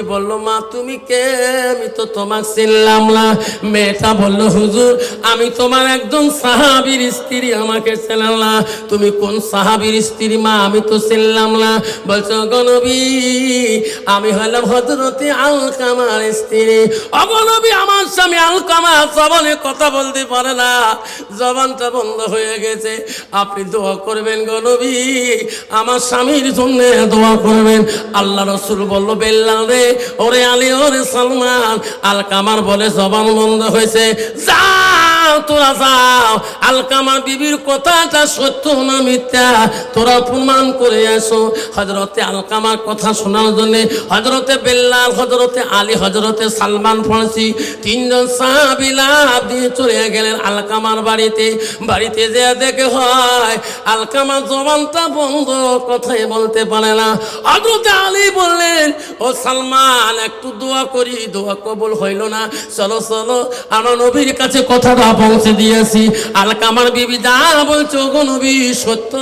নবী বলল, মা, তুমি কে? আমি তো তোমাকে চিনলাম না। মেয়েটা বলল, হুজুর, আমি তোমার একজন সাহাবীর স্ত্রী, আমাকে চেনাল না। তুমি কোন সাহাবীর স্ত্রী, মা, আমি তো চিনলাম না। বলছো গনবী আমি হলাম হজরতে আলকামার স্ত্রী। অগনবী আমার স্বামী আলকামা জবানে কথা বলতে পারে না। জবানটা বন্ধ হয়ে গেছে। আপনি দোয়া করবেন গনবী আমার স্বামীর জন্য দোয়া করবেন। আল্লাহ রসুল বলল বেল্লা রে ওরে আলী, ওরে সালমান, আলকামার বলে জবান বন্ধ হয়েছে। যাও, তোরা যাও। আলকামা বিবির কথাটা সত্য না মিথ্যা? তোরা করে আসো। হজরতে কথা শোনার জন্য হজরতে বেল্লাল হজরতে আলী হজরতে সালমান তিনজন সাহাবিলা দিয়ে চলে গেলেন আলকামার বাড়িতে। বাড়িতে যে দেখে হয়, আলকামার জবানটা বন্ধ কথাই বলতে পারে না। হজরতে আলী বললেন, ও সালমান একটু দোয়া করি, দোয়া কবুল হইল না। চলো চলো, আমার নবীর কাছে কথাটা পৌঁছে দিয়েছি। আলকামার বিবি যা বলছো গো নবী, সত্য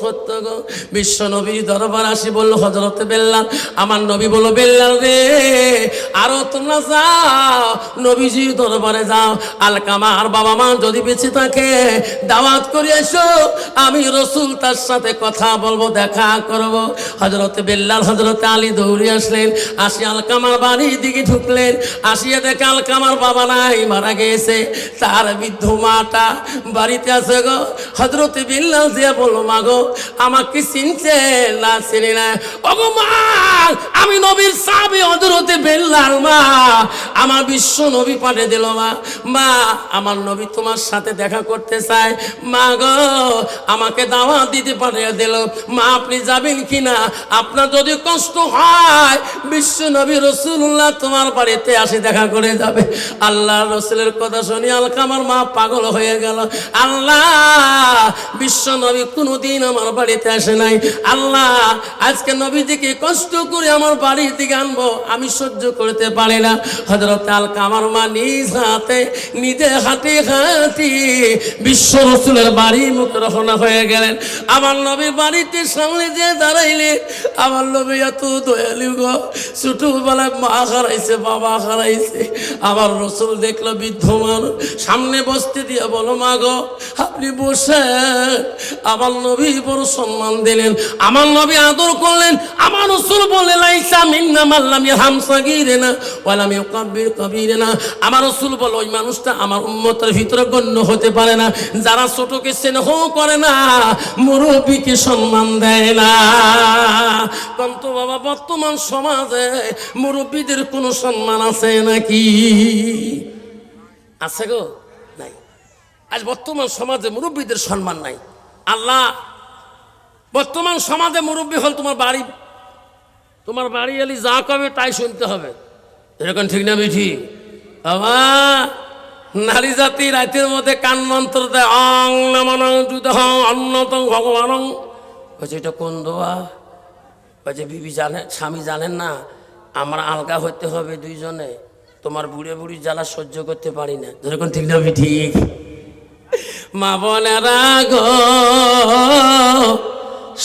সত্য গো। বিশ্ব নবীর দরবার আসি বলল হজরতে বেল্লাল। আমার নবী বলল, বেল্লাল রে, আরও তোমরা যাও, নবীজি দরবারে যাও। আলকামা আর বাবা মা যদি বেঁচে থাকে, দাওয়াত করে এসো, আমি রসুল তার সাথে কথা বলব, দেখা করব। হজরতে বেল্লাল হজরতে আলী দৌড়ে আসলেন আসি আলকামার বাড়ির দিকে ঢুকলেন। আসিয়া দেখে আলকামার বাবা নাই, মারা গেছে। তার বৃদ্ধ মাটা বাড়িতে আছে গো। হজরতে বিল্লাল দিয়ে বলল, মা গো, আমাকে চিনছে না চিনি না? ওগো মা, আমি নবীর সাবি হজরতে বেল্লাল, মা। আমার বিশ্ব নবী পাঠিয়ে দিল, মা। মা, আমার নবী তোমার সাথে দেখা করতে চায়। মা গো, আমাকে দাওয়া দিতে পাঠিয়ে দিল। মা, আপনি যাবেন কি না আপনার যদি কষ্ট হয়, বিশ্ব নবী রসুল্লাহ তোমার বাড়িতে আসে, দেখা করে যাবে। আল্লাহ রসুলের কথা শুনি আলকামার মা পাগল হয়ে গেল। আল্লাহ, বিশ্ব নবী কোনোদিন আমার বাড়িতে আসে নাই। আল্লাহ, আজকে নবীজিকে কষ্ট করে আমার বাড়ির দিকে আনব, আমি সহ্য করতে পারি না। হজরত আলকামার মা নিজ হাতে, নিজে হাঁটি হাঁটি বিশ্ব রসুলের বাড়ি মুখ রহনা হয়ে গেলেন। আমার নবীর বাড়িতে সামনে যে দাঁড়াইলে, আমার নবী এত দয়ালু গো ছোটবেলায় মা হারাইছে, বাবা হারাইছে। আমার রসুল দেখল বিদ্যমান। সামনে বসতে দিয়ে বলো, মা গো, আপনি বসে আমার নবী বড় সম্মান দিলেন। আমার নবী আদর করলেন। আমার রসুল বলে লাইসা মিন্না মাল্লাম হামসা গিরে না ওয়ালাম কাবির কবিরে না আমার রসুল বলো ওই মানুষটা আমার উন্মতের ভিতরে গণ্য হতে পারে না। যারা ছোটকে স্নেহ করে না, মুরব্বীকে সম্মান দেয় না। কিন্তু বাবা, বর্তমান সমাজে মুরব্বীদের কোনো সম্মান আছে নাকি? আছে গো? নাই। আজ বর্তমান সমাজে মুরব্বীদের সম্মান নাই। আল্লাহ, বর্তমান সমাজে মুরব্বী হল তোমার বাড়ি। তোমার বাড়ি এলি যা কবে তাই শুনতে হবে। এরকম ঠিক না মিঠি বাবা, নারী জাতি রাতের মধ্যে কান মন্ত্র দেয়, অং ভগবান। বলছে, এটা কোন দোয়া? বলছে, বিবি জানে, স্বামী জানেন না। আমরা আলগা হতে হবে দুইজনে। তোমার বুড়ে বুড়ি জ্বালা সহ্য করতে পারি না। যেরকম ঠিক না ঠিক? মা বোনেরা গো,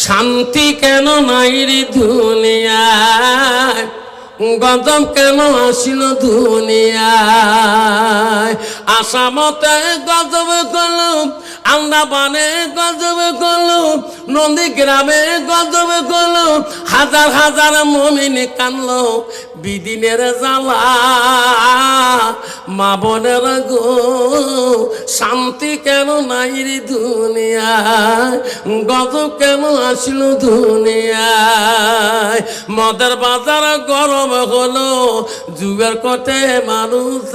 শান্তি কেন নাই রে দুনিয়ায়? গজব কেন আসিল দুনিয়ায়? আসামতে গজব কলম আন্দাবানে গজব কলম নন্দী গ্রামে গজব কলম হাজার হাজার মমিন কানল বিদিনের জ্বালা, মা বোনের গো, শান্তি কেন নাই রে দুনিয়ায়? গজব কেন আসিল দুনিয়ায়? মদের বাজার গরম হলো যুগের কটে মানুষ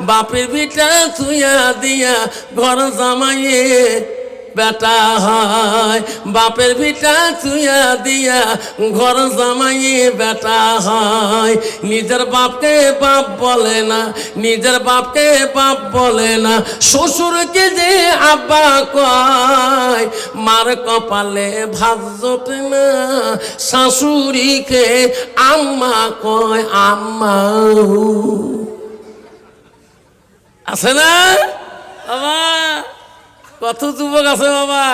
বাপের বিটা ছুঁয়া দিয়া ঘর জামাইয়ে বেটা হয়, বাপের ভিটা চুয়া দিয়া ঘর জামাইয়ে বেটা হয়। নিজের বাপকে বাপ বলে না, নিজের বাপকে বাপ বলে না। শ্বশুরকে যে আব্বা কয়, মার কপালে ভাত জোটে না। শাশুড়িকে আম্মা কয়, আম্মা আছে না? বাবা। কত যুবক আছে বাবা?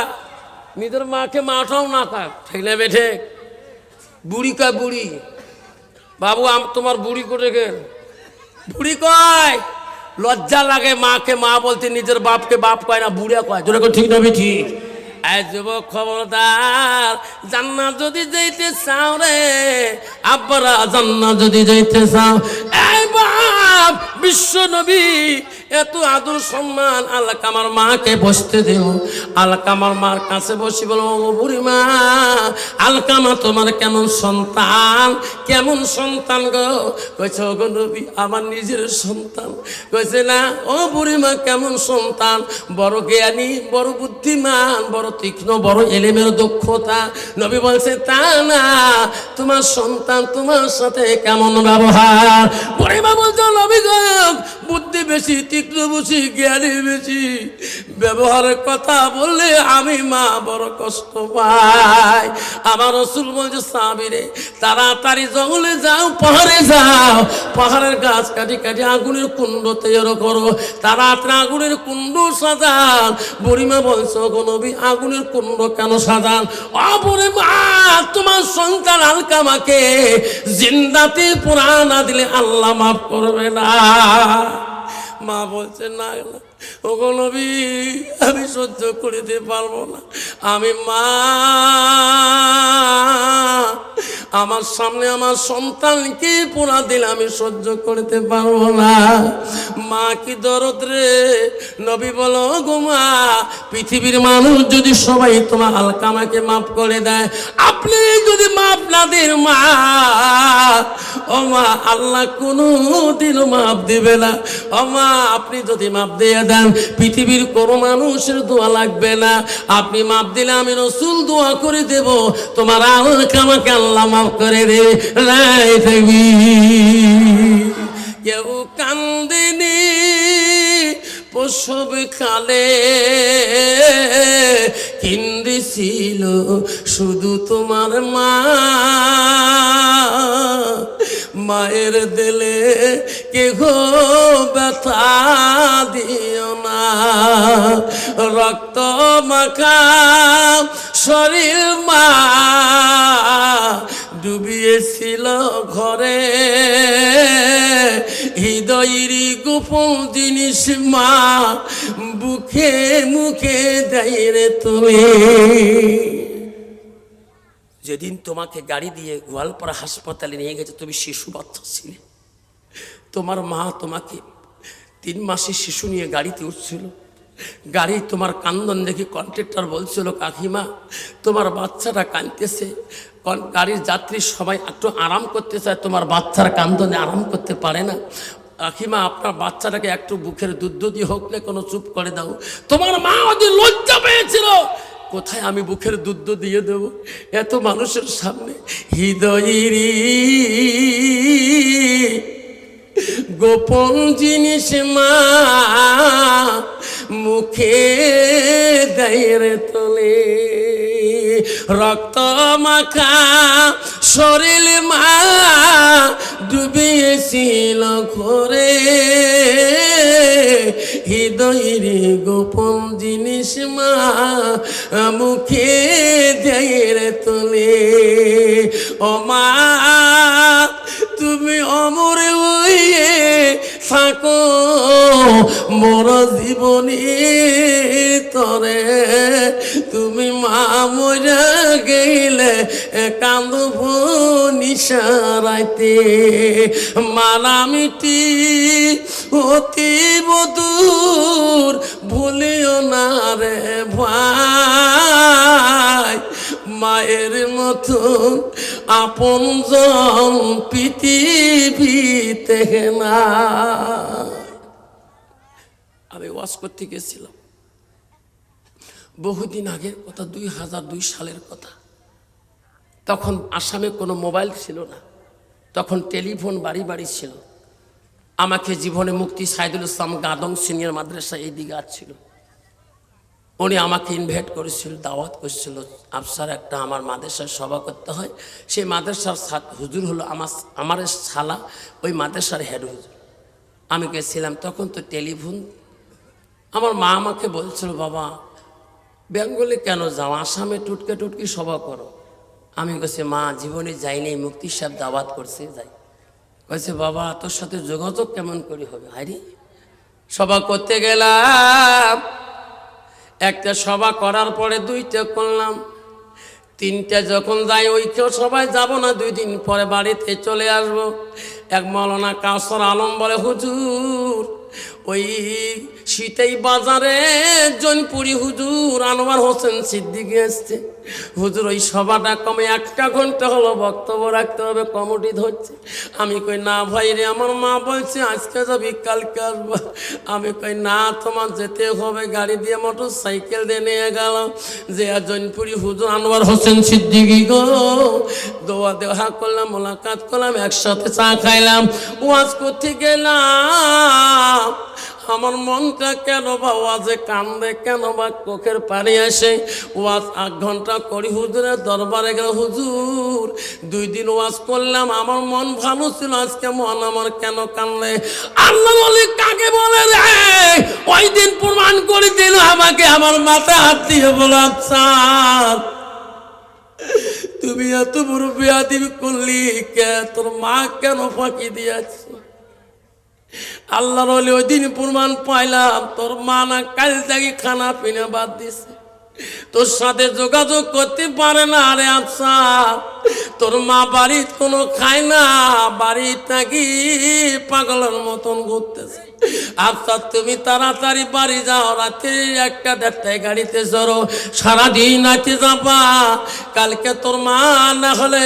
নিজের মাকে মাটাও না থাক, ঠেলে বেঠে বুড়ি কয় বুড়ি? বাবু, আম তোমার বুড়ি করে গেল। বুড়ি কয়, লজ্জা লাগে মাকে, মা বলতে নিজের বাপকে বাপ কয় না বুড়িয়া কয়। তোরা ঠিক না ঠিক। এই যুবক খবরদার, জান্নাত যদি যাইতে চাও রে, আব্বারা জান্নাত যদি যাইতে চাও, এই বাপ, বিশ্ব নবী, এত আদর সম্মান আল্লাহ আমার মাকে বসতে দেও আল্লাহ আমার মার কাছে বসি বলো বুড়ি মা আলকামা তোমার কেমন সন্তান কেমন সন্তান গো? কইছে ও নবী, আমার নিজের সন্তান। কইছে, না, ও বুড়ি মা, কেমন সন্তান? বড় জ্ঞানী, বড় বুদ্ধিমান, বড় তীক্ষ্ণ, বড় এলেমের দক্ষতা। নবী বলছে, তা না, তোমার সন্তান তোমার সাথে কেমন ব্যবহার? বুড়ি মা বলছে, নবী বুদ্ধি বেশি, তীক্ষ্ণ বেশি জ্ঞানী বেশি। ব্যবহারের কথা বললে আমি মা বড় কষ্ট পাই। আমার রসুল বলছে সাবিরে তাড়াতাড়ি জঙ্গলে যাও, পাহাড়ে যাও। পাহাড়ের গাছ কাটি কাটি আগুনের কুণ্ড তৈরি করো। তাড়াতাড়ি আগুনের কুণ্ড সাজান। বুড়িমা বলছো নবী আগুনের কুণ্ড কেন সাজান? অপরে মা তোমার সন্তান আলকামাকে জিন্দাতে পুরা না দিলে আল্লাহ মাফ করবে না। মা বলছে না। নবী, আমি সহ্য করিতে পারব না। আমি মা, আমার সামনে আমার সন্তানকে পোড়া দিলে আমি সহ্য করতে পারব না। মা, কি দরদ রে? নবী বলো গো পৃথিবীর মানুষ যদি সবাই তোমার আলকামাকে মাফ করে দেয়, আপনি যদি মাফ না দেন, মা, ও মা, আল্লাহ কোনো দিন মাফ দিবে না। ও মা, আপনি যদি মাপ দিয়ে দেন, পৃথিবীর কোনো মানুষের দোয়া লাগবে না। আপনি মাপ দিলে আমি রসুল দোয়া করে দেব। তোমার আলকামাকে আল্লাহ মাফ করে দেবে রাই থাকবি। কেউ কান্দিনি প্রসব কালে কিন্দিছিল শুধু তোমার মা। মায়ের দিলে কে গো ব্যথা দিও না। রক্ত মাখা শরীর মা ডুবিয়েছিল ঘরে। হৃদয়েরই গোপন জিনিস মা বুকে মুখে দেয় রে তুমি। যেদিন তোমাকে গাড়ি দিয়ে গোয়ালপাড়া হাসপাতালে নিয়ে গেছে, তুমি শিশু বাচ্চা ছিলে। তোমার মা তোমাকে তিন মাসের শিশু নিয়ে গাড়িতে উঠছিল। গাড়ি তোমার কান্দন দেখে কন্ট্রাক্টর বলছিল, কাকিমা, তোমার বাচ্চাটা কাঁদতেছে। গাড়ির যাত্রী সবাই একটু আরাম করতে চায়, তোমার বাচ্চার কান্দনে আরাম করতে পারে না। কাকিমা, আপনার বাচ্চাটাকে একটু বুকের দুধ দিয়ে হোক না, কোনো চুপ করে দাও। তোমার মা ওদের লজ্জা পেয়েছিল। কোথায় আমি বুকের দুধ দিয়ে দেব? এত মানুষের সামনে হৃদয়েরই গোপন জিনিস মা মুখে দেয় তোলে। রক্ত মাখা শরীর মা ডুবিয়েছিল ঘরে। হৃদয়ের গোপন জিনিস মা, মুখে দেয় তোলে। ও মা, তুমি অমরে হইয়ে থাকো, মোর জীবনী তরে। তুমি মা মজা গেলে কান্দব নিশারাইতে। মানামিটি অতি বদূর ভুলিও না রে ভাই। মায়ের মতন আপন জন পৃথিবীতে না। আমি ওয়াশ করতে গেছিলাম। বহুদিন আগের কথা, দুই হাজার দুই সালের কথা। তখন আসামে কোনো মোবাইল ছিল না। তখন টেলিফোন বাড়ি বাড়ি ছিল। আমাকে জীবনে মুক্তি সাইদুল ইসলাম গাদং সিনিয়র মাদ্রাসা এই দিকে আসছিল। উনি আমাকে ইনভাইট করেছিল, দাওয়াত করেছিল, আফসার, একটা আমার মাদ্রাসার সভা করতে হয়। সেই মাদ্রাসার হুজুর হলো আমার আমার শালা, ওই মাদ্রাসার হেড হুজুর। আমি গেছিলাম, তখন তো টেলিফোন। আমার মা আমাকে বলছিল, বাবা, বেঙ্গলে কেন যাও? আসামে টুটকে টুটকি সভা করো। আমি গেছি মা, জীবনে যাইনি, মুক্তি সাহেব দাওয়াত করছে, যাই। কয়েছে বাবা, তোর সাথে যোগাযোগ কেমন করে হবে? আরে সভা করতে গেলাম। একটা সভা করার পরে দুইটা করলাম। তিনটা যখন যাই, ওই কেউ সবাই যাব না, দুই দিন পরে বাড়িতে চলে আসব। এক মৌলানা কাসর আলম বলে, হুজুর ওই শীতেই বাজারে জৈনপুরি হুজুর আনোয়ার হোসেন সিদ্দিকি এসছে। হুজুর, ওই সভাটা কমে একটা ঘণ্টা হলো বক্তব্য রাখতে হবে, কমিটি ধরছে। আমি কই, না ভাই রে, আমার মা বলছে আজকে যাবি, কালকে আসব। আমি কই, না, তোমার যেতে হবে, গাড়ি দিয়ে মোটর সাইকেল দিয়ে নিয়ে গেলাম। যে আর জৈনপুরি হুজুর আনোয়ার হোসেন সিদ্দিকি গো, দোয়া দেওয়া করলাম, মোলাকাত করলাম, একসাথে চা খাইলাম। ওয়াজ করতে গেলাম। আমার মনটা কেন বা ওয়াজে কান্দে, কেন বা চোখের পানি আসে? ওয়াজ আধ ঘণ্টা করি হুজুরের দরবারে গেল, হুজুর, দুই দিন ওয়াজ করলাম, আমার মন ভালো ছিল, আজকে মন আমার কেন কান্দে? আল্লাহ বলে, কাকে বলে রে? ওই দিন প্রমাণ করে দিল আমাকে, আমার মাথা হাত দিয়ে বলো আচ্ছা তুমি এত বড় বিয়াদি করলি, কে? তোর মা কেন ফাঁকি দিয়েছে? আল্লাহর হলে ওই দিন প্রমাণ পাইলাম, তোর মা না কাল থেকে খানা পিনা বাদ দিছে। তোর সাথে যোগাযোগ করতে পারে না আরে আচ্ছা তোর মা বাড়ি কোনো খায় না বাড়ি থাকি পাগলের মতন ঘুরতেছে। আচ্ছা তুমি তাড়াতাড়ি বাড়ি যাও, রাতে একটা গাড়িতে চড়ো। সারাদিন যাবা। কালকে তোর মা না হলে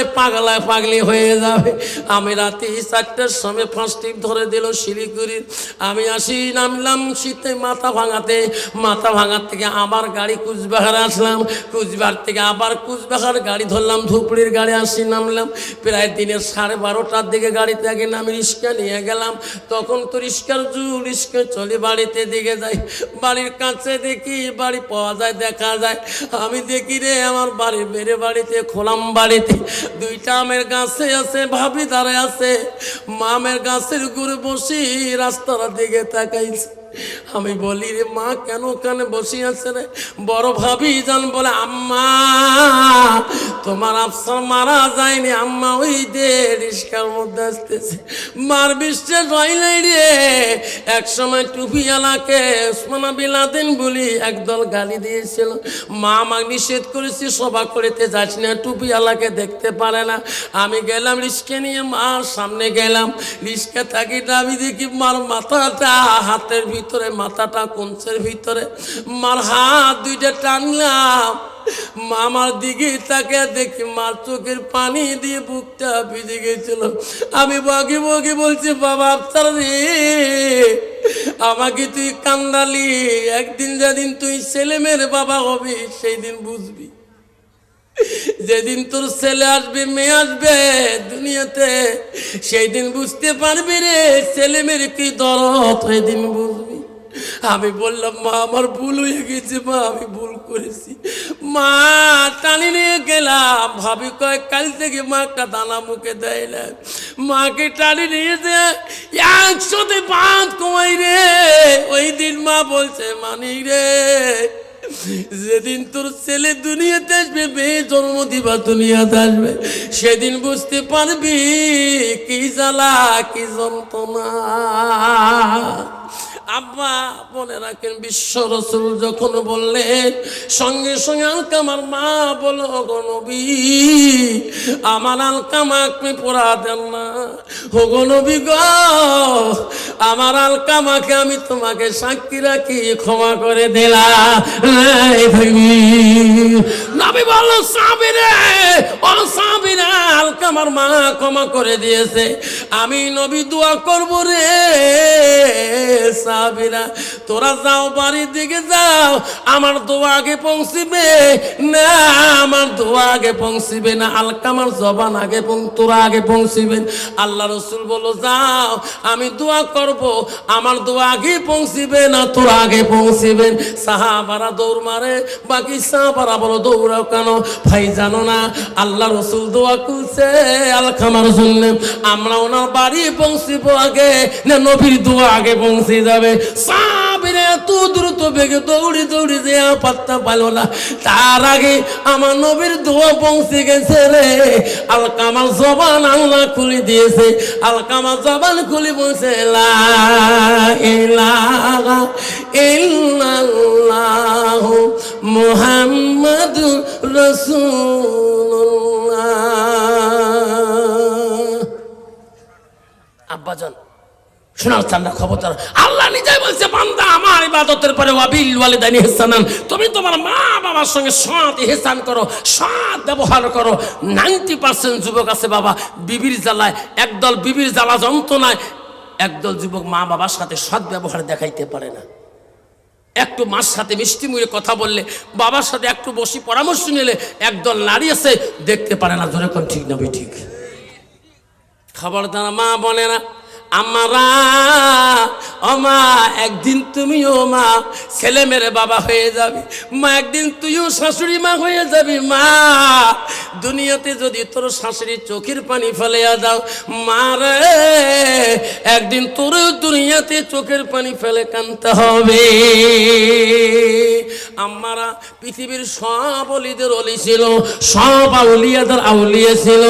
পাগলি হয়ে যাবে। আমি রাতে চারটার সময় ফার্স্ট ধরে দিল শিলিগুড়ির আমি আসি, নামলাম শীতে মাথা ভাঙাতে। মাথা ভাঙার থেকে আবার গাড়ি কুচবিহার আসলাম। কুচবিহার থেকে আবার কুচবিহার গাড়ি ধরলাম, ধুপড়ির গাড়ি আসি, নামলাম। প্রায় দিনের সাড়ে বারোটার দিকে গাড়িতে আগে নামি রিক্সা নিয়ে গেলাম। তখন তো রিক্সার চলি চলে বাড়িতে দিকে যাই। বাড়ির কাছে দেখি বাড়ি পাওয়া যায়, দেখা যায়। আমি দেখি রে, আমার বাড়ির বেড়ে বাড়িতে, খোলাম বাড়িতে। দুইটা আমের গাছে আছে, ভাবি দাঁড়ায় আছে। মামের গাছের গুড়ে বসি রাস্তার দিকে তাকাইছে। আমি বলি রে মা, কেন ওখানে বসে আছে রে? বড় ভাবি জান বলে, আম্মা, তোমার আফসার মারা যায়নি, আম্মা ওই দে রিস্কার মধ্যে আসতেছে। মার বিশ্বাস হয় নাই রে এক সময় টুপিওয়ালাকে ওসমানা বিলাদেন বলি একদল গালি দিয়েছিল। মা আমাকে নিষেধ করেছি, সভা করিতে যাস না, টুপিওয়ালাকে দেখতে পারে না। আমি গেলাম রিস্কে নিয়ে, মার সামনে গেলাম। রিস্কে থাকি, আমি দেখি মার মাথাটা হাতের ভিতরে মাথাটা কঞ্চের ভিতরে। মার হাত দুইটা টানলাম। মামার দিকে তাকে দেখি মার চোখের পানি দিয়ে বুকটা ভিজে গেছিল। আমি বগি বগি বলছি, বাবা আফতার রে, আমাকে তুই কান্দালি। একদিন যেদিন তুই ছেলে মেয়ের বাবা হবি সেই দিন বুঝবি। যেদিন তোর ছেলে আসবে, মেয়ে আসবে দুনিয়াতে সেই দিন বুঝতে পারবি রে, ছেলে মেয়ের কি দরদ ওই দিন বুঝবি। আমি বললাম, মা, আমার ভুল হয়ে গেছে, মা, আমি ভুল করেছি। মা টানি নিয়ে গেলাম। ভাবি কয়, কাল থেকে মা একটা দানা মুখে দেয় না। মাকে টানি নিয়ে যে একশোতে পাঁচ কমাই রে। ওই দিন মা বলছে, মানি রে, যেদিন তোর ছেলে দুনিয়াতে আসবে, মেয়ে জন্ম দিবা, দুনিয়াতে আসবে, সেদিন বুঝতে পারবি কি জ্বালা, কি যন্ত্রণা। আব্বা মনে রাখেন বিশ্ব রসুল যখন বললেন, সঙ্গে সঙ্গে আলকামার মা বলো গনবী আমার আলকামা আপনি পোড়া দেন না। হো গনবী গ, আমার আলকামাকে আমি তোমাকে সাক্ষী রাখি, ক্ষমা করে ভাবি নবী বলল, সাবিরে, ও সাবিরে আলকামার মা ক্ষমা করে দিয়েছে। আমি নবী দোয়া করব রে, সাবিরা, তোরা যাও বাড়ির দিকে যাও, আমার দোয়া আগে পৌঁছিবে। না, আমার দোয়া আগে পৌঁছিবে না আলকামার জবান আগে তোরা আগে পৌঁছিবেন আল্লাহ রসুল বলো যাও, আমি দোয়া করব, আমার দোয়া আগে পৌঁছিবে না, তোরা আগে পৌঁছিবেন সাহাবারা দৌড় মারে, বাকি সাহাবারা বলো দৌড়াও কেন? ভাই, জানো না, আল্লাহ রসুল দোয়া করছে আলকামার জন্য আমরা ওনার বাড়ি পৌঁছিব আগে, না নবীর দোয়া আগে পৌঁছে যাবে। এত দ্রুত বেগে দৌড়ি দৌড়ি যে পাত্তা পাইল না। তার আগে আমার নবীর দোয়া পৌঁছে গেছে রে। আলকামার জবান আল্লাহ খুলে দিয়েছে। আলকামার জবান খুলে বলছে, লা ইলাহা ইল্লাল্লাহ। রাসূলুল্লাহ। আব্বাজান শোনার চান না খবরদার। আল্লাহ নিজেই বলছে, বান্দা, আমার ইবাদতের পরে ওয়াবিল ওয়ালিদাইনি ইহসানান। তুমি তোমার মা বাবার সঙ্গে সৎ ইহসান করো, সৎ ব্যবহার করো। নাইনটি পার্সেন্ট যুবক আছে বাবা, বিবির জ্বালায়। একদল বিবির জ্বালা যন্ত্রণায় একদল যুবক মা বাবার সাথে সৎ ব্যবহার দেখাইতে পারে না। একটু মার সাথে মিষ্টি মুড়ে কথা বললে, বাবার সাথে একটু বসি পরামর্শ নিলে একদল নারী আছে দেখতে পারে না, ধরে কোন ঠিক না ঠিক ঠিক। দানা মা বলে না আমারা অমা একদিন তুমিও মা ছেলে মেরে বাবা হয়ে যাবে, মা, একদিন তুইও শাশুড়ি মা হয়ে যাবি, মা। দুনিয়াতে যদি তোর শাশুড়ি চোখের পানি ফেলে দাও মারে একদিন তোর দুনিয়াতে চোখের পানি ফেলে কানতে হবে। আমারা পৃথিবীর সব অলিদের অলি ছিল, সব আউলিয়াদের আউলিয়া ছিল,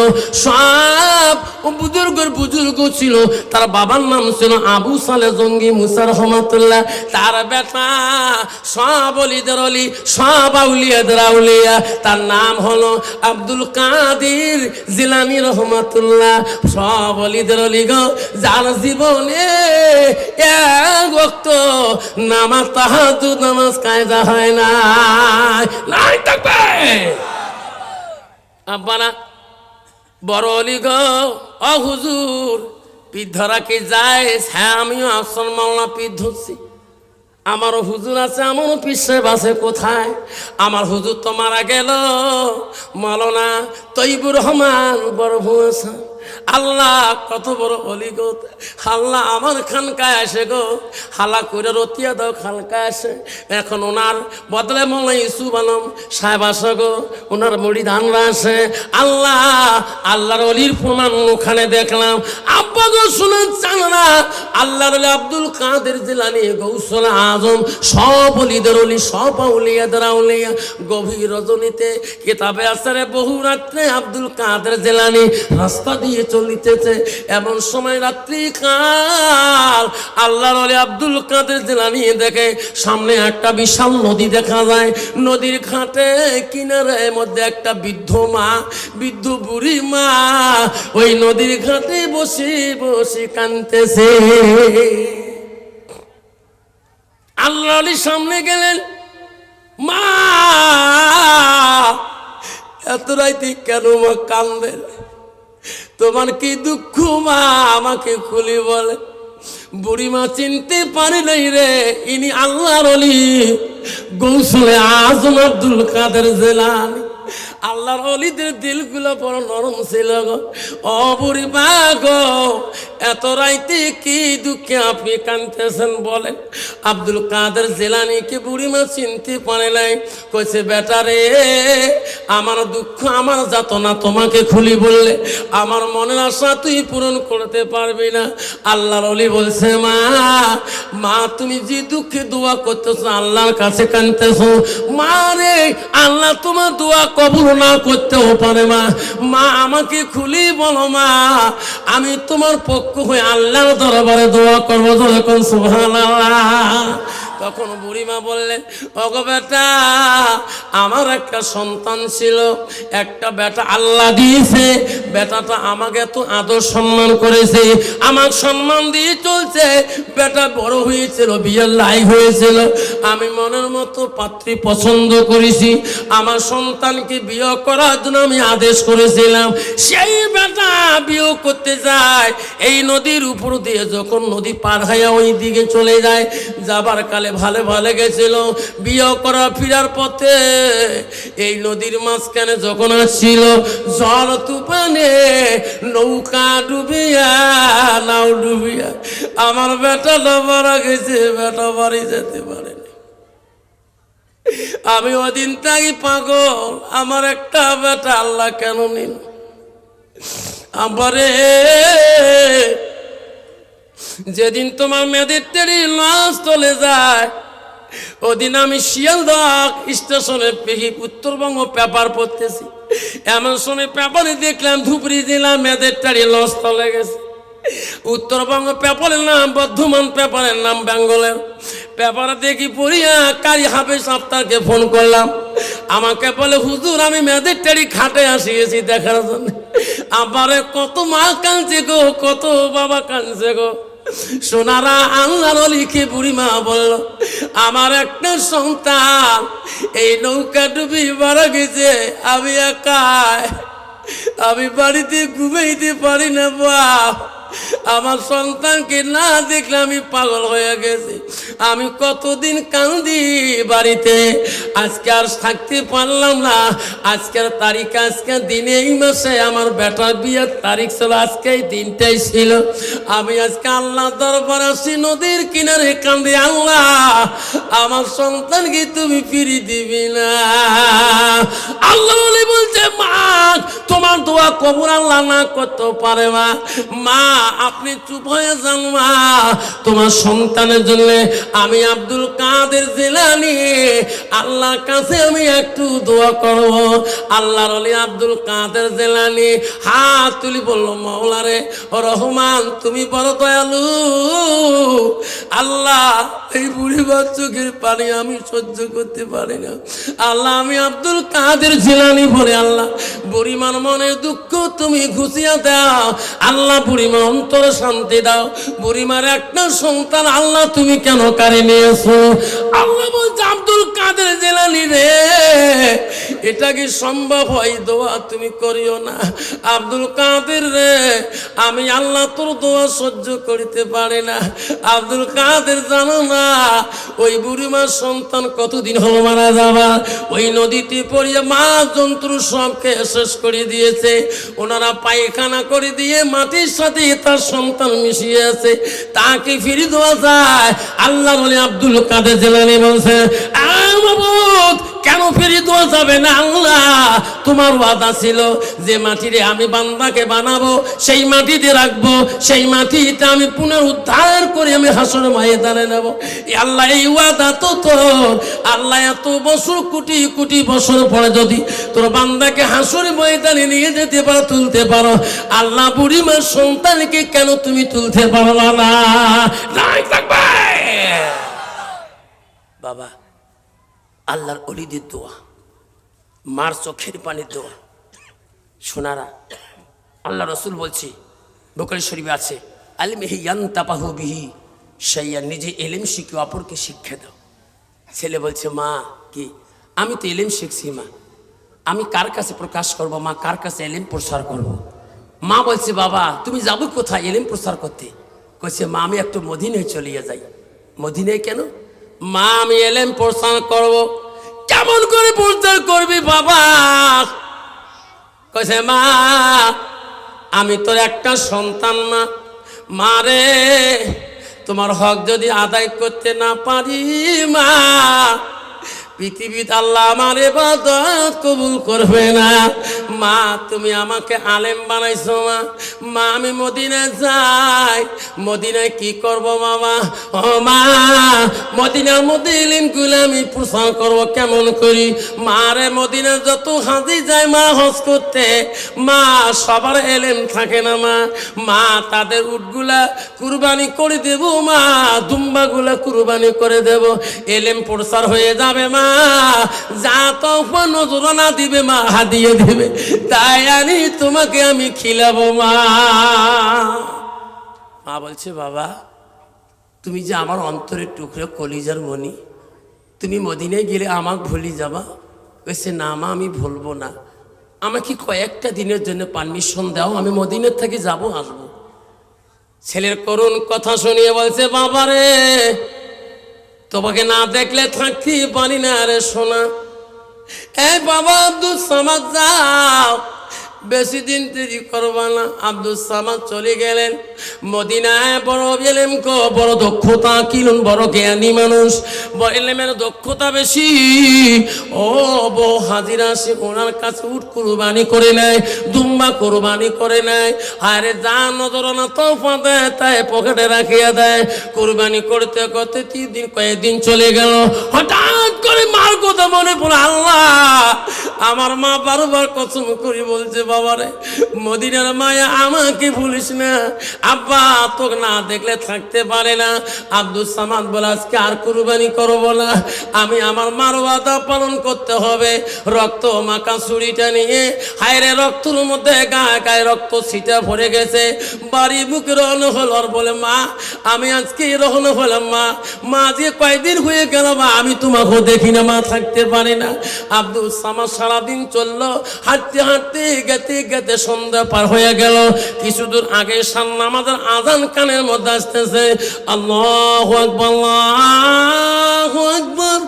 সব বুজুর্গের বুজুর্গ ছিল। তার বাবার নাম ছিল আবু সালে জঙ্গি মুসার রহমতুল্লাহ। তার বেটা সব অলিদের অলি, সব আউলিয়াদের আউলিয়া। তার নাম হলো আব্দুল জিলানি সব অলিদের অলি গো যার জীবনে বক্ত নামাজ তাহাজু নামাজ কায়দা হয় না নাই থাকবে। বড় অলি গো অ পিঠ যায় হ্যাঁ আমিও আসল মাওলা পিঠ ধরছি। আমারও হুজুর আছে, আমারও পিসেব আছে, কোথায়? আমার হুজুর তো মারা গেল। মালনা তৈবুর রহমান বড় ভুয়াশা আল্লাহ, কত বড় অলি গো। আল্লাহ আমার খানকায় আসে গো। হালা করে রতিয়া দাও, খানকায় আসে। এখন ওনার বদলে মনে ইসুব আলম সাহেব আসে গো। ওনার মুড়ি ধানরা আসে। আল্লাহ, আল্লাহর অলির প্রমাণ ওখানে দেখলাম। আব্বা গো শোনার চান না আল্লাহর অলি আব্দুল কাদের জিলানি, গৌসল আজম, সব অলিদের অলি, সব আউলিয়াদের আউলিয়া। গভীর রজনীতে কিতাবে আসারে বহু রাত্রে আব্দুল কাদের জেলানি, রাস্তা দিয়ে চলিতেছে। এমন সময় রাত্রি কাল আল্লাহর অলি আব্দুল কাদের জেলানি দেখে, সামনে একটা বিশাল নদী দেখা যায়। নদীর ঘাটে কিনারে মধ্যে একটা বৃদ্ধ মা, বৃদ্ধ বুড়ি মা ওই নদীর ঘাটে বসে বসে কানতেছে আল্লাহ আলীর সামনে গেলেন, মা, এত রাইতে কেন মা কান্দেন তোমার কি দুঃখ মা? আমাকে খুলি বলে। বুড়িমা চিনতে পারে নাই রে, ইনি আল্লাহর অলি। গৌসলে আজম আব্দুল কাদের জেলানি। আল্লাহর অলিদের দিলগুলো বড় নরম ছিল গো। গো, এত রাইতে কি দুঃখে আপনি কানতেছেন বলেন? আব্দুল কাদের জেলানি কি বুড়িমা চিনতে পারে নাই? কইছে, বেটা রে, আমার দুঃখ, আমার যাতনা তোমাকে খুলি বললে, আমার মনের আশা তুই পূরণ করতে পারবি না। আল্লাহর অলি বলছে, মা মা, তুমি যে দুঃখে দোয়া করতেছো, আল্লাহর কাছে কানতেছো মা রে, আল্লাহ তোমার দোয়া কবুল না করতেও পারে মা। মা, আমাকে খুলি বলো মা, আমি তোমার পক্ষ হয়ে আল্লাহর দরবারে দোয়া করব। যখন সুবহানাল্লাহ। তখন বুড়িমা বললেন, ওগো বেটা, আমার একটা সন্তান ছিল, একটা বেটা আল্লাহ দিয়েছে, বেটাটা আমাকে এত আদর সম্মান করেছে, আমার সম্মান দিয়ে চলছে, বেটা বড় হয়েছিল, বিয়ের লাই হয়েছিল, আমি মনের মতো পাত্রী পছন্দ করেছি, আমার সন্তানকে বিয়ে করার জন্য আমি আদেশ করেছিলাম, সেই বেটা বিয়ে করতে যায়, এই নদীর উপর দিয়ে যখন নদী পার হয়ে ওই দিকে চলে যায়, যাবার কালে ভালো ভালো গেছিল। বিয়ে করা, ফিরার পথে এই নদীর মাঝখানে যখন আসছিল, জল তুফানে নৌকা ডুবিয়া, নাও ডুবিয়া, আমার বেটা মারা গেছে, বেটা বাড়ি যেতে পারেনি। আমি ওদিন তাই পাগল, আমার একটা বেটা আল্লাহ কেন নিল? আমারে যেদিন তোমার মেয়েদের টেরি লাশ চলে যায়, ওদিন আমি শিয়ালদহ স্টেশনে উত্তরবঙ্গ পেপার পড়তেছি। এমন সময় পেপারে দেখলাম, ধুপড়ি জেলা মেয়েদের টাড়ি লস তলে গেছে। উত্তরবঙ্গ পেপারের নাম, বর্ধমান পেপারের নাম, বেঙ্গলের। পেপারে দেখি পড়িয়া কারি হাফে আফতারকে ফোন করলাম। আমাকে বলে, হুজুর, আমি মেয়েদের টাড়ি খাটে আসিয়েছি দেখার জন্য। আমারে কত মা কাঁদছে গো, কত বাবা কাঁদছে গো। সোনারা আল্লাহ লিখে বুড়িমা বলল, আমার একটা সন্তান, এই নৌকা ডুবি মারা গেছে, আমি একাই আমি বাড়িতে ঘুমাইতে পারি না, বাপ। আমার সন্তানকে না দেখলে আমি পাগল হয়ে গেছি। আমি কতদিন কান্দি বাড়িতে আজকে আর থাকতে পারলাম না। আজকের তারিখ আজকে দিনে, এই মাসে আমার বেটার বিয়ের তারিখ ছিল আজকে এই দিনটাই ছিল। আমি আজকে আল্লাহ দরবার আসি, নদীর কিনারে কান্দি, আল্লাহ, আমার সন্তানকে তুমি ফিরি দিবি না। আল্লাহ বলে, বলছে, মা, তোমার দোয়া কবুর আল্লাহ না করতে পারে মা। মা, আপনি চুপ হয়ে যান মা। তোমার সন্তানের জন্য আমি আব্দুল কাদের জেলানি আল্লাহর কাছে আমি একটু দোয়া করব। আল্লাহর অলি আব্দুল কাদের জেলানি, হাত তুলি বলল মৌলারে রহমান, তুমি বড় দয়ালু। আল্লাহ, এই বুড়ি চোখের পানি আমি সহ্য করতে পারি না। আল্লাহ, আমি আব্দুল কাদের জিলানি বলে, আল্লাহ, বুড়িমার মনে দুঃখ তুমি ঘুষিয়া দাও। আল্লাহ বুড়িমার অন্তরে শান্তি দাও। বুড়িমার একটা সন্তান, আল্লাহ, তুমি কেন কারে নিয়েছো? আল্লাহ বলছে, আব্দুল কাদের জেলানি রে, এটা কি সম্ভব হয় দোয়া তুমি করিও না? আব্দুল কাদের রে, আমি আল্লাহ তোর দোয়া সহ্য করিতে না। আব্দুল কাদের জানো না, ওই বুড়িমার সন্তান কতদিন মারা যাবা ওই মা সবকে শেষ করে দিয়েছে। ওনারা পায়খানা করে দিয়ে মাটির সাথে তার সন্তান মিশিয়ে আছে। তাকে ফিরে দেওয়া যায়। আল্লাহ বলে, আব্দুল কাদের জেলানি বলছে "আয় কেন যাবে না আল্লাহ? তোমার ওয়াদা ছিল যে মাটিরে আমি বান্দাকে বানাবো, সেই মাটিতে রাখব, সেই মাটিতে আমি পুনরুদ্ধার করে আমি আল্লাহ, এই ওয়াদা তো তোর। আল্লাহ, এত বছর, কোটি কোটি বছর পরে যদি তোর বান্দাকে হাসর ময়দানে নিয়ে যেতে পারো, তুলতে পারো, আল্লাহ বুড়িমার সন্তানকে কেন তুমি তুলতে পারো না? বাবা আল্লাহর অলিদের দোয়া, মার চোখের পানির দোয়া। সোনারা, আল্লাহ রসুল বলছি, বকরি শরীফে আছে আলিমেহি ইয়ান্তাপাহু বিহি, সাইয়া নিজে এলেম শিখে অপরকে শিক্ষা দাও। ছেলে বলছে, মা, কি? আমি তো এলেম শিখছি, মা। আমি কার কাছে প্রকাশ করব, মা? কার কাছে এলেম প্রসার করব। মা বলছে, বাবা, তুমি যাব কোথায় এলেম প্রসার করতে? কইছে, মা, আমি একটু মদিনায় চলিয়ে যাই। মদিনায় কেন? মা, আমি এলেম প্রস্থান করব। কেমন করে প্রস্থান করবি বাবা? কইছে, মা, আমি তোর একটা সন্তান মা রে, তোমার হক যদি আদায় করতে না পারি, মা পৃথিবীতে আল্লাহ আমার এবাদত কবুল করবে না। মা, তুমি আমাকে আলেম বানাইছো মা। মা, আমি মদিনায় যাই। মদিনায় কি করব মামা ও মা, মদিনার মধ্যে ইলিমগুলো আমি প্রসার করব কেমন করি? মা রে, মদিনার যত হাজি যায় মা হজ করতে। মা, সবার এলেম থাকে না মা। মা, তাদের উটগুলা কুরবানি করে দেব মা, দুম্বাগুলা কুরবানি করে দেব। এলেম প্রসার হয়ে যাবে মা। যা তখন নজরানা দিবে, মা হাদিয়ে দিবে। তাই আনি তোমাকে আমি খিলাবো, মা। মা বলছে, বাবা, তুমি যে আমার অন্তরের টুকরো কলিজার মনি তুমি মদিনায় গেলে আমাকে ভুলি যাবা? কইছে, না, মা, আমি ভুলবো না। আমাকে কয়েকটা দিনের জন্য পারমিশন দাও, আমি মদিনের থেকে যাব, আসব। ছেলের করুণ কথা শুনিয়ে বলছে বাবারে তোমাকে না দেখলে থাকতে পারি না আরে সোনা। এ বাবা আব্দুল সামাদ যাও। বেশি দিন দেরি করবা না। আব্দুল সামাদ চলে গেলেন। মদিনায় বড় কো বড় দক্ষতা কিলুন বড় জ্ঞানী মানুষ। এলেমের দক্ষতা বেশি। ও বউ হাজিরা সে ওনার কাছে উঠ কুরবানি করে নেয়, দুম্বা কুরবানি করে নেয়। আরে যা নজর না তোফা দেয়, তাই পকেটে রাখিয়া দেয়। কুরবানি করতে করতে তিন দিন কয়েকদিন চলে গেল। হঠাৎ করে মার কথা মনে পড়ে, আল্লাহ, আমার মা বারবার কসম করি বলছে বাবারে, মদিনার মায়া আমাকে ভুলিস না। আব্বা, তোকে না দেখলে থাকতে পারে না। আব্দুল সামাদ বলে, আজকে আর কুরবানি করব না। আমি আমার মার ওয়াদা পালন করতে হবে। রক্ত মাখা ছুরিটা নিয়ে হায়রে রক্তর মধ্যে গায়ে গায়ে রক্ত ছিটা ভরে গেছে। বাড়ি মুখে রহন হল বলে, মা, আমি আজকে রহন হলাম, মা। মা যে কয়দিন হয়ে গেল, মা, আমি তোমাকেও দেখি না, মা, থাকতে পারি না। আব্দুল সামাদ সারাদিন চলল, হাঁটতে হাঁটতে গেতে গেতে সন্ধ্যা পার হয়ে গেল। কিছু দূর আগে সামনে আমাদের আজান কানের মধ্যে আসতেছে। আল্লাহ আকবর আল্লাহ আকবর।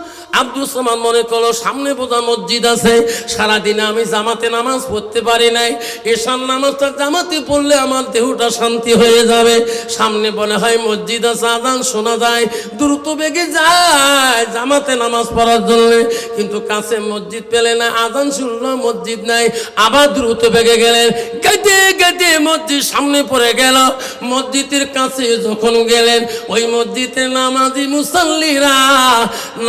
আব্দুল সামান মনে করল, সামনে বোঝা মসজিদ আছে, সারাদিনে আমি জামাতে নামাজ পড়তে পারি নাই। এসার নামাজটা জামাতে পড়লে আমার দেহটা শান্তি হয়ে যাবে। সামনে মনে হয় মসজিদ আছে আদান শোনা যায়, দ্রুত বেগে যায় জামাতে নামাজ পড়ার জন্য। কিন্তু কাছে মসজিদ পেলে না আদান শুনলো মসজিদ নাই। আবার দ্রুত বেগে গেলেন গেতে গেতে মসজিদ সামনে পড়ে গেল। মসজিদের কাছে যখন গেলেন, ওই মসজিদে নামাজি মুসাল্লিরা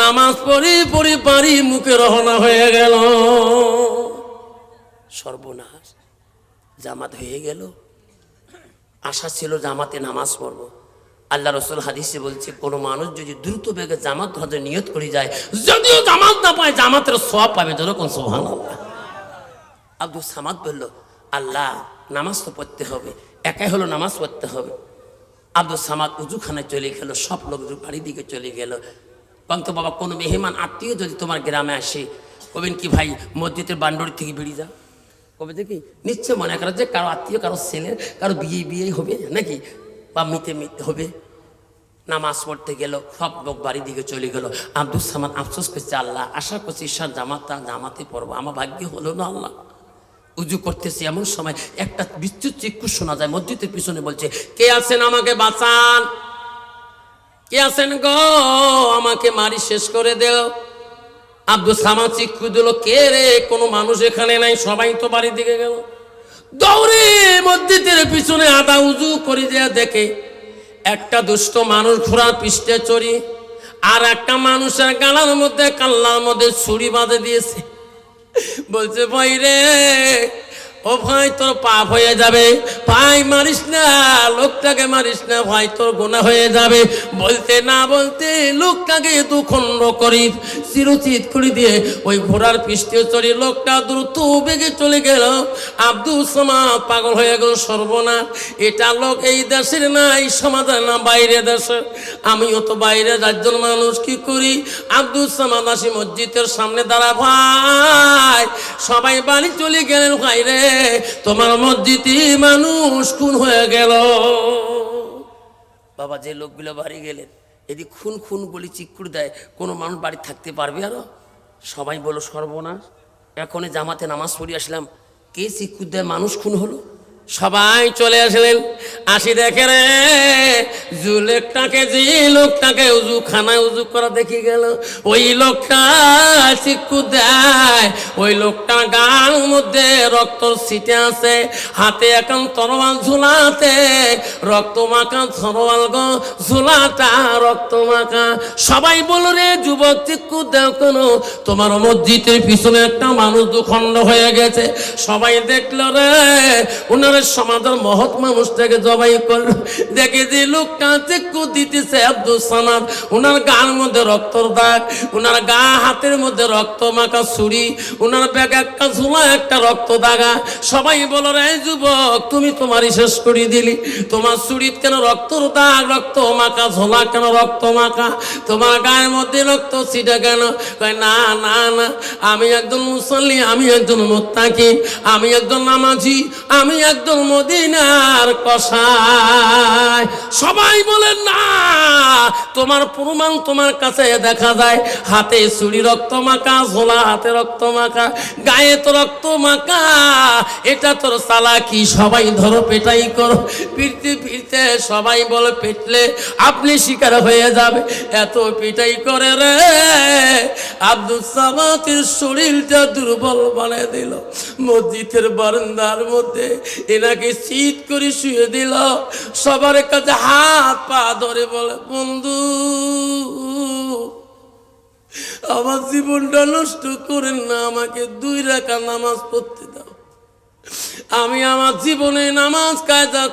নামাজ পড়ি পড়ি পারি মুখে রহনা হয়ে গেল। সর্বনাশ। জামাত হয়ে গেল। আশা ছিল জামাতে নামাজ পড়ব। আল্লাহ রসুল হাদিসে বলছে, কোনো মানুষ যদি দ্রুত বেগে জামাত হজে নিয়ত করে যায়, যদিও জামাত না পায়, জামাতের সব পাবে যেরকম সোহান আব্দুল সামাদ বলল, আল্লাহ, নামাজ তো পড়তে হবে, একাই হলো নামাজ পড়তে হবে। আব্দুল সামাদ উজুখানায় চলে গেল, সব লোক বাড়ির দিকে চলে গেল। বন্ত বাবা কোনো মেহমান, আত্মীয় যদি তোমার গ্রামে আসে, কবেন কি ভাই, মসজিদের বান্ডরি থেকে বেরিয়ে যা কবে দেখি নিশ্চয় মনে করো যে কারও আত্মীয়, কারও ছেলে, কারও বিয়ে বিয়ে হবে নাকি? বা মিতে মিতে হবে। নামাজ পড়তে গেল, সব লোক বাড়ির দিকে চলে গেল। আব্দুল সামান আফসোস করছে, আল্লাহ, আশা করছি, ঈশ্বর জামাতা জামাতে পড়ব। আমার ভাগ্য হলো না আল্লাহ। উজু করতেছি এমন সময় একটা বিদ্যুৎ চিক্কু শোনা যায়, মসজিদের পিছনে বলছে, কে আছেন আমাকে বাঁচান? কে আছেন গো? আমাকে মারি শেষ করে দেও আব্দুল সামাদ চিক্কু দিল, কে রে? কোনো মানুষ এখানে নাই, সবাই তো বাড়ির দিকে গেল। দৌড়ে মসজিদের পিছনে আদা উজু করে দেয়া দেখে একটা দুষ্ট মানুষ ঘোড়ার পৃষ্ঠে চড়ি, আর একটা মানুষের গালার মধ্যে কাল্লার মধ্যে ছুরি বাঁধে দিয়েছে। বলছে ভাই রে ও ভাই, তোর পাপ হয়ে যাবে। ভাই, মারিস না, লোকটাকে মারিস না, ভাই, তোর গোনা হয়ে যাবে। বলতে না বলতে লোকটাকে দু খণ্ড করি চিরচিত করে দিয়ে ওই ঘোড়ার পৃষ্ঠে চড়ি লোকটা দ্রুত বেগে চলে গেল। আব্দুল সামাদ পাগল হয়ে গেল সর্বনা এটা লোক এই দেশের না, এই সমাজের না, বাইরে দেশের। আমিও তো বাইরে, রাজ্যের মানুষ কি করি? আব্দুল সামাদ আসি মসজিদের সামনে দাঁড়া, ভাই। সবাই বাড়ি চলে গেলেন, ভাই রে। তোমার মসজিদে মানুষ খুন হয়ে গেল। বাবা, যে লোকগুলো বাড়ি গেলেন এদি খুন খুন বলি চিকুর দেয়, কোনো মানুষ বাড়ি থাকতে পারবে আরও? সবাই বলো সর্বনাশ। এখনই জামাতে নামাজ পড়ি আসলাম। কে চিকুর দেয় মানুষ খুন হলো? সবাই চলে আসলেন। আসি দেখে রে, যে লোকটাকে যে লোকটাকে উজু খানায় উজু করা দেখি গেল। ওই লোকটা দেয়। ওই লোকটা গার মধ্যে রক্ত ছিটে আছে। হাতে এখন তরোয়াল ঝুলাতে। রক্ত মাখা, তরোয়াল গো ঝুলাটা রক্ত মাখা। সবাই বলো রে, যুবক চিক্কু দেও কোনো? তোমার মসজিদের পিছনে একটা মানুষ দুখণ্ড হয়ে গেছে। সবাই দেখল রে উনার সমাজের মহৎ মানুষটাকে জবাই করল। দেখে যে লোকটা চিক্কু দিতেছে আব্দুল সামাদ। উনার গার মধ্যে রক্তর দাগ, উনার গা হাতের মধ্যে রক্ত মাখা ছুরি, উনার ব্যাগ একটা ঝুলা, একটা রক্ত দাগা। সবাই বলো রে যুবক, তুমি তোমারই শেষ করে দিলি। তোমার চুরিত কেন রক্তর দাগ, রক্ত মাখা ঝোলা কেন, রক্ত মাখা? তোমার গায়ের মধ্যে রক্ত ছিটা কেন? কয়, না না না, আমি একজন মুসল্লি, আমি একজন মোত্তাকি, আমি একজন নামাজি, আমি একজন মদিনার কষা নাই সবাই বলে না, তোমার প্রমাণ তোমার কাছে দেখা যায়। হাতে চুড়ি রক্ত মাখা, ঝোলা হাতে রক্ত মাখা, গায়ে তো রক্ত মাখা। এটা তোর চালাকি, সবাই ধরো পেটাই করো। ফিরতে ফিরতে সবাই বলে, পেটলে আপনি শিকার হয়ে যাবে। এত পিটাই করে রে, আব্দুল সামাতের শরীরটা দুর্বল বানিয়ে দিল। মসজিদের বারান্দার মধ্যে এনাকে শীত করে শুয়ে দিল। সবার কাছে হাত পা ধরে বলে, বন্ধু, আমার জীবনটা নষ্ট করেন না, আমাকে দুই রাখা নামাজ পড়তে দাও। আমি আমার জীবনে নামাজ কায়দা